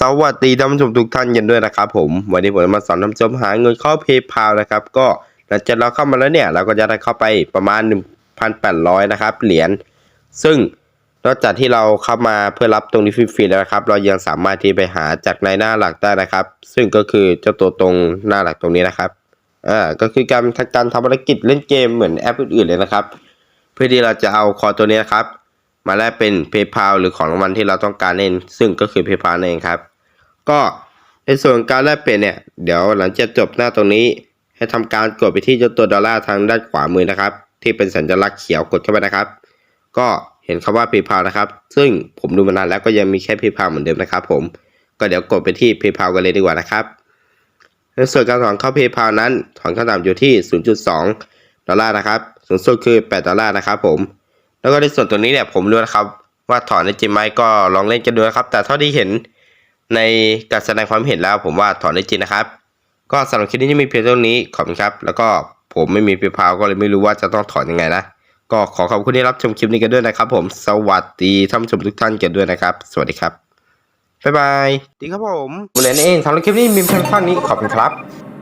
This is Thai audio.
สวัสดีท่านผู้ชมทุกท่านกันด้วยนะครับผม วันนี้ผมจะมาสอนท่านผู้ชมหาเงินเข้า PayPal นะครับ ก็หลังจากเราเข้ามาแล้วเนี่ย เราก็จะได้เข้าไปประมาณ 1,800 นะครับ เหรียญซึ่งนอกจากที่เราเข้ามาเพื่อรับตรงนี้ฟรีๆแล้วนะครับ เรายังสามารถที่ไปหาจากในหน้าหลักได้นะครับ ซึ่งก็คือเจ้าตัวตรงหน้าหลักตรงนี้นะครับอ่าก็คือการทำการทำภารกิจเล่นเกมเหมือนแอปอื่นๆเลยนะครับ เพื่อที่เราจะเอาคอตัวนี้นะครับ มาแลกเป็น PayPal หรือของรางวัลที่เราต้องการนั่น ซึ่งก็คือ PayPal นั่นเองครับ ก็ในส่วนการแลกเปลี่ยนเนี่ย เดี๋ยวหลังจากจบหน้าตรงนี้ ให้ทำการกดไปที่เจ้าตัวดอลลาร์ทางด้านขวามือนะครับ ที่เป็นสัญลักษณ์เขียวกดเข้าไปนะครับ ก็เห็นคำว่า PayPal นะครับ ซึ่งผมดูมานานแล้วก็ยังมีแค่ PayPal เหมือนเดิมนะครับ ผมก็เดี๋ยวกดไปที่ PayPal กันเลยดีกว่านะครับในส่วนการถอนเข้า PayPal นั้นถอนขั้นต่ำอยู่ที่ 0.2 ดอลลาร์นะครับ สูงสุดคือ 8 ดอลลาร์นะครับผม แล้วก็ในส่วนตัวนี้เนี่ยผมรู้นะครับ ว่าถอนได้จริงไหมก็ลองเล่นกันดูนะครับ แต่เท่าที่เห็นในการแสดงความเห็นแล้ว ผมว่าถอนได้จริงนะครับ ก็สำหรับคลิปนี้จะมีเพียงเท่านี้ขอบคุณครับ แล้วก็ผมไม่มีเพย์พาก็เลยไม่รู้ว่าจะต้องถอนยังไงนะก็ขอขอบคุณที่รับชมคลิปนี้กันด้วยนะครับ ผมสวัสดีท่านผู้ชมทุกท่านกันด้วยนะครับ สวัสดีครับบ๊ายบายดีครับผมบุเลนเองสำหรับคลิปนี้มีเพียงเท่านี้ขอบคุณครับ